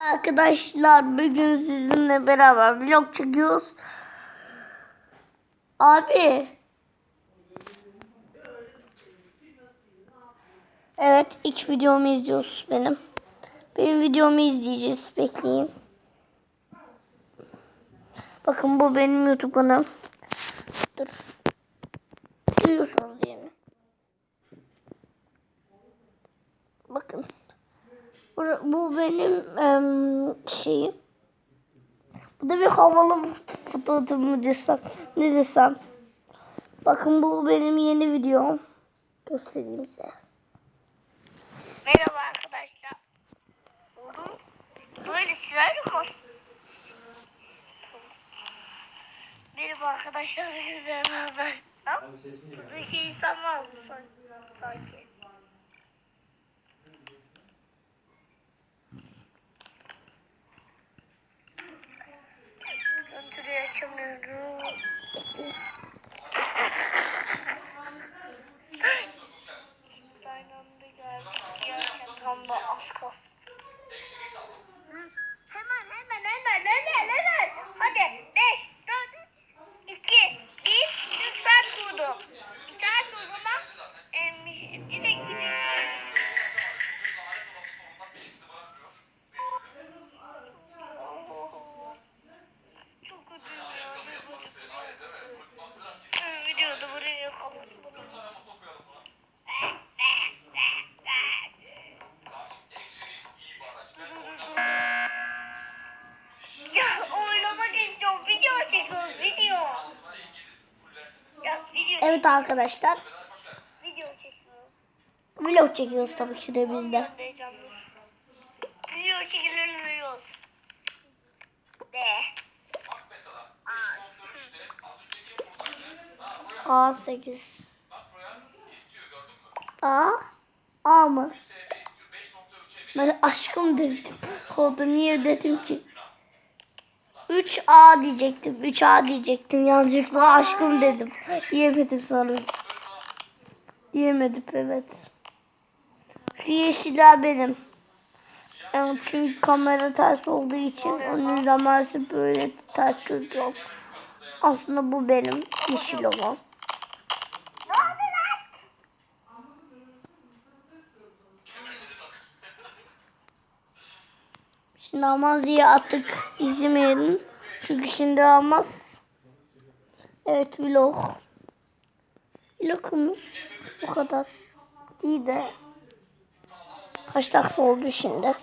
Arkadaşlar bugün sizinle beraber vlog çekiyoruz. Abi. Evet ilk videomu izliyoruz benim. Benim videomu izleyeceğiz. Bekleyin. Bakın bu benim YouTube kanalım. Dur. Duyuyorsunuz değil mi? Bakın. Bu, bu benim em, şeyim. Bu da bir havalı fotoğrafım mı desem. Ne desem. Bakın bu benim yeni videom. Göstereyim size. Merhaba arkadaşlar. Bugün böyle sırayla koş. Merhaba arkadaşlar. Güzel haber. Buradaki insan var mı san- sanki? Yok. Evet arkadaşlar. Video çekiyoruz. Vlog çekiyoruz tabii ki de biz de. Video çekiliyoruz. De. A8. A? A mı? Ben aşkım dedim. Kodu niye dedim ki? 3A diyecektim. 3A diyecektim. Yanlışlıkla aşkım dedim. Diyemedim sanırım. Diyemedim evet. Şu yeşiller benim. Yani çünkü kamera ters olduğu için onun zamanı böyle ters görüyor. Aslında bu benim yeşil olan. Şimdi almaz diye attık izlemeyelim. Çünkü şimdi almaz. Evet vlog. Vlogumuz bu kadar. İyi de kaç dakika oldu şimdi?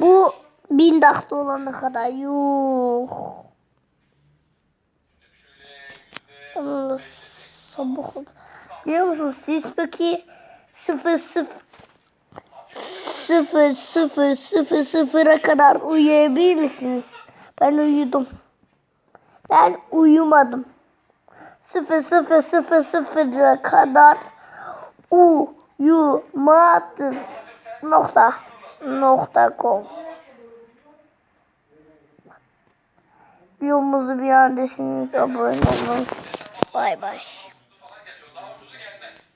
Bu bin dakika olana kadar. Ama sabah oldu. Biliyor musunuz siz peki sıfır sıfır sıfır sıfır sıfır sıfıra kadar uyuyabilir misiniz? Ben uyudum. Ben uyumadım. Sıfır sıfır sıfır sıfıra kadar uyumadım. Nokta. Nokta com. Videomuzu beğendiyseniz abone olun. Bay bay.